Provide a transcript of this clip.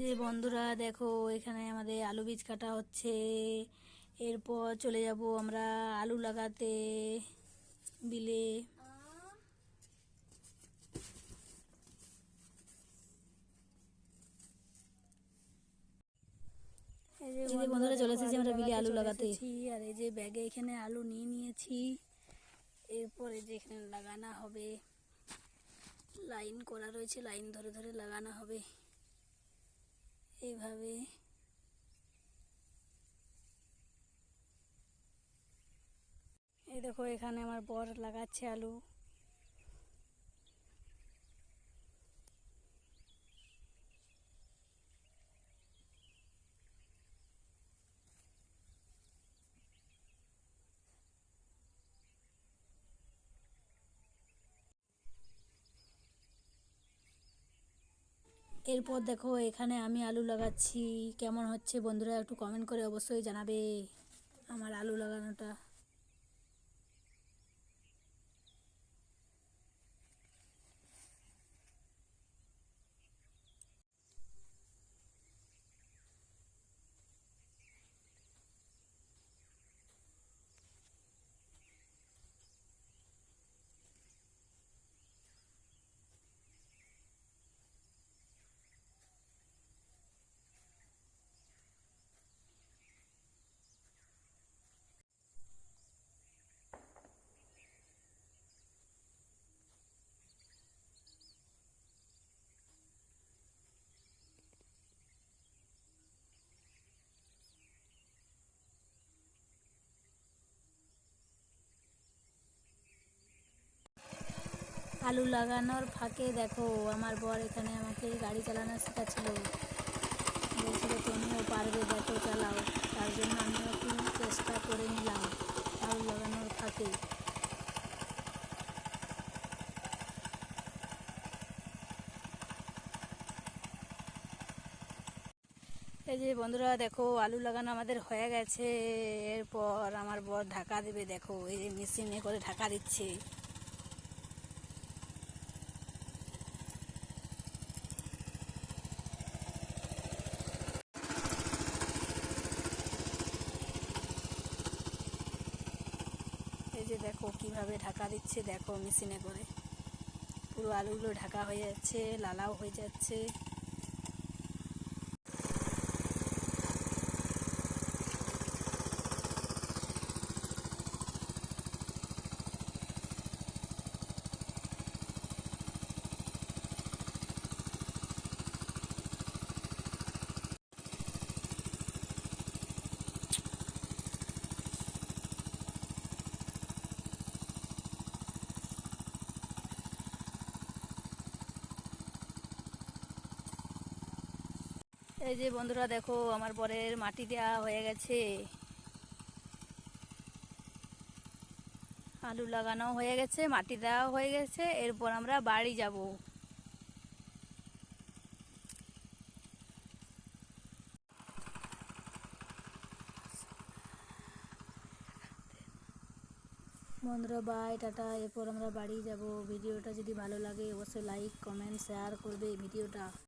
যে বন্ধুরা দেখো এখানে আমাদের আলু বীজ কাটা হচ্ছে। এরপর চলে যাব আমরা আলু লাগাতে বিলে। এই যে বন্ধুরা চলে এসেছি আমরা বিলে আলু লাগাতে। আর এই যে ব্যাগে এখানে আলু নিয়ে নিয়েছি। এরপরে যে এখানে লাগানো হবে। লাইন করা রয়েছে লাইন ধরে ধরে লাগানো হবে। এইভাবে। এই দেখো এখানে আমার বর লাগাচ্ছে আলু। এরপর দেখো এখানে আমি আলু লাগাচ্ছি। কেমন হচ্ছে বন্ধুরা একটু কমেন্ট করে অবশ্যই জানাবে আমার আলু লাগানোটা। আলু লাগানোর ফাঁকে দেখো, আমার বর এখানে আমাকে গাড়ি চালানো শেখাচ্ছিল। বলছিল, তুমিও পারবে, দেখো, চালাও। তার জন্য আমিও একটু চেষ্টা করে নিলাম আলু লাগানোর ফাঁকে। এই যে বন্ধুরা, দেখো, আলু লাগানো আমাদের হয়ে গেছে। এরপর আমার বর ঢাকা দেবে, দেখো, এই যে মেশিনে করে ঢাকা দিচ্ছে। যে দেখো কীভাবে ঢাকা দিচ্ছে, দেখো মেশিনে করে। পুরো আলুগুলো ঢাকা হয়ে যাচ্ছে, লালাও হয়ে যাচ্ছে। এই যে বন্ধুরা দেখো, আমার বরের মাটি দেওয়া হয়ে গেছে। আলু লাগানো হয়ে গেছে, মাটি দেওয়া হয়ে গেছে, এরপর আমরা বাড়ি যাব। বন্ধুরা বাই টাটা, এরপর আমরা বাড়ি যাব। ভিডিওটা যদি ভালো লাগে, অবশ্যই লাইক কমেন্ট শেয়ার করবে ভিডিওটা।